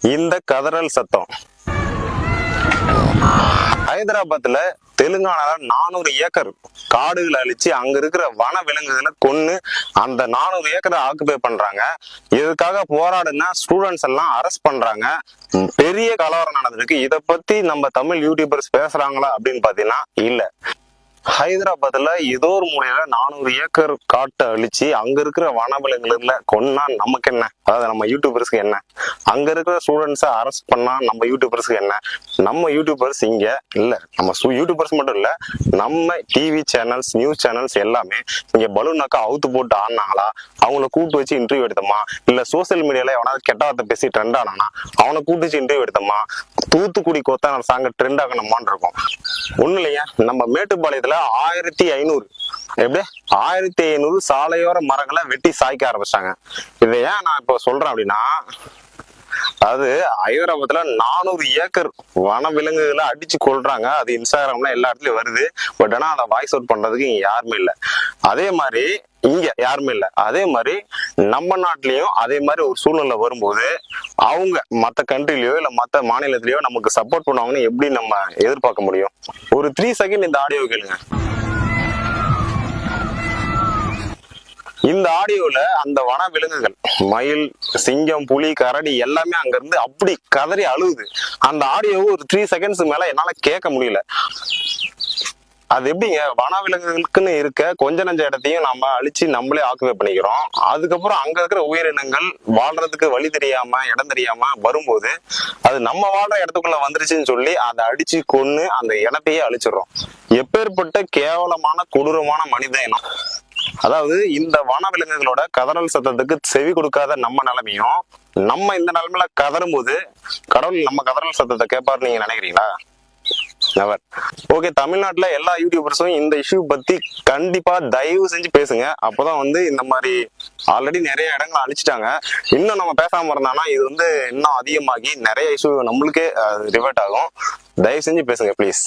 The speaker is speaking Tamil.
இந்த கதறல் சத்தம். ஹைதராபாத்ல தெலுங்கானால நானூறு ஏக்கர் காடுகளை அழிச்சு அங்க இருக்கிற வன விலங்குகளை கொன்னு அந்த நானூறு ஏக்கரை ஆக்குபை பண்றாங்க. இதுக்காக போராடுனா ஸ்டூடெண்ட்ஸ் எல்லாம் அரெஸ்ட் பண்றாங்க. பெரிய கலவரம் நடந்திருக்கு. இதை பத்தி நம்ம தமிழ் யூடியூபர்ஸ் பேசுறாங்களா அப்படின்னு பாத்தீங்கன்னா இல்ல. ஹைதராபாத்ல ஏதோ ஒரு மூலையில நானூறு ஏக்கர் காட்டை அழிச்சு அங்க இருக்கிற வனவிலங்குல கொன்னா நமக்கு என்ன? அதாவது நம்ம யூடியூபர்ஸ்க்கு என்ன? அங்க இருக்கிற ஸ்டூடெண்ட்ஸை அரெஸ்ட் பண்ணா நம்ம யூடியூபர்ஸ்க்கு என்ன? நம்ம யூடியூபர்ஸ் இங்க இல்ல. நம்ம சு- யூடியூபர்ஸ் மட்டும் இல்ல. நம்ம டிவி சேனல்ஸ் நியூஸ் சேனல்ஸ் எல்லாமே இங்க பலூனாக்கா அவுத்து போட்டு ஆடினாங்களா? அவங்கள கூப்பிட்டு வச்சு இன்டர்வியூ எடுத்தோமா? இல்ல சோசியல் மீடியால எவனாவது கெட்ட வார்த்தை பேசி ட்ரெண்ட் ஆனானா? அவனை கூப்பிட்டு வச்சு இன்டர்வியூ எடுத்தோமா? தூத்துக்குடி கோத்தான சாங்க ட்ரெண்ட் ஆகணுமான்னு இருக்கும் ஒன்றும் இல்லையா? நம்ம மேட்டுப்பாளையத்துல ஆயிரத்தி ஐநூறு எப்படி? ஆயிரத்தி ஐநூறு சாலையோர மரங்களை வெட்டி சாய்க்க ஆரம்பிச்சாங்க. இதை ஏன் நான் இப்போ சொல்றேன் அப்படின்னா அதாவது ஹைதராபாத்ல நானூறு ஏக்கர் வன விலங்குகளை அடிச்சு கொள்றாங்க அது இன்ஸ்டாகிராம்ல எல்லா இடத்துலயும் வருது. பட் ஆனா அதை வாய்ஸ் அவுட் பண்றதுக்கு இங்க யாருமே இல்லை. அதே மாதிரி இங்க யாருமே இல்லை. அதே மாதிரி நம்ம நாட்டிலயும் அதே மாதிரி ஒரு சூழ்நிலை வரும்போது அவங்க மத்த கண்ட்ரிலயோ இல்ல மத்த மாநிலத்திலயோ நமக்கு சப்போர்ட் பண்ணுவாங்கன்னு எப்படி நம்ம எதிர்பார்க்க முடியும்? ஒரு த்ரீ செகண்ட் இந்த ஆடியோ கேளுங்க. இந்த ஆடியோல அந்த வன விலங்குகள் மயில் சிங்கம் புலி கரடி எல்லாமே அங்க இருந்து அப்படி கதறி அழுகுது. அந்த ஆடியோவை ஒரு த்ரீ செகண்ட்ஸ் மேல என்னால கேட்க முடியல. அது எப்படிங்க? வனவிலங்குகளுக்குன்னு இருக்க கொஞ்ச நஞ்ச இடத்தையும் நம்ம அழிச்சு நம்மளே ஆக்குபை பண்ணிக்கிறோம். அதுக்கப்புறம் அங்க இருக்கிற உயிரினங்கள் வாழ்றதுக்கு வழி தெரியாம இடம் தெரியாம வரும்போது அது நம்ம வாழ்ற இடத்துக்குள்ள வந்துருச்சுன்னு சொல்லி அதை அடிச்சு கொன்னு அந்த இடத்தையே அழிச்சிடுறோம். எப்பேற்பட்ட கேவலமான கொடூரமான மனித இனம். அதாவது இந்த வனவிலங்குகளோட கதறல் சத்தத்துக்கு செவி கொடுக்காத நம்ம நிலைமையும் நம்ம இந்த நிலைமையில கதறும் போது கடவுள் நம்ம கதறல் சத்தத்தை கேட்பாரு நீங்க நினைக்கிறீங்களா? நெவர். ஓகே தமிழ்நாட்டுல எல்லா யூடியூபர்ஸும் இந்த இஷ்யூ பத்தி கண்டிப்பா தயவு செஞ்சு பேசுங்க. அப்பதான் வந்து இந்த மாதிரி ஆல்ரெடி நிறைய இடங்களை அழிச்சிட்டாங்க. இன்னும் நம்ம பேசாம இருந்தானா இது வந்து இன்னும் அதிகமாகி நிறைய இஷ்யூ நம்மளுக்கே ரிவர்ட் ஆகும். தயவு செஞ்சு பேசுங்க ப்ளீஸ்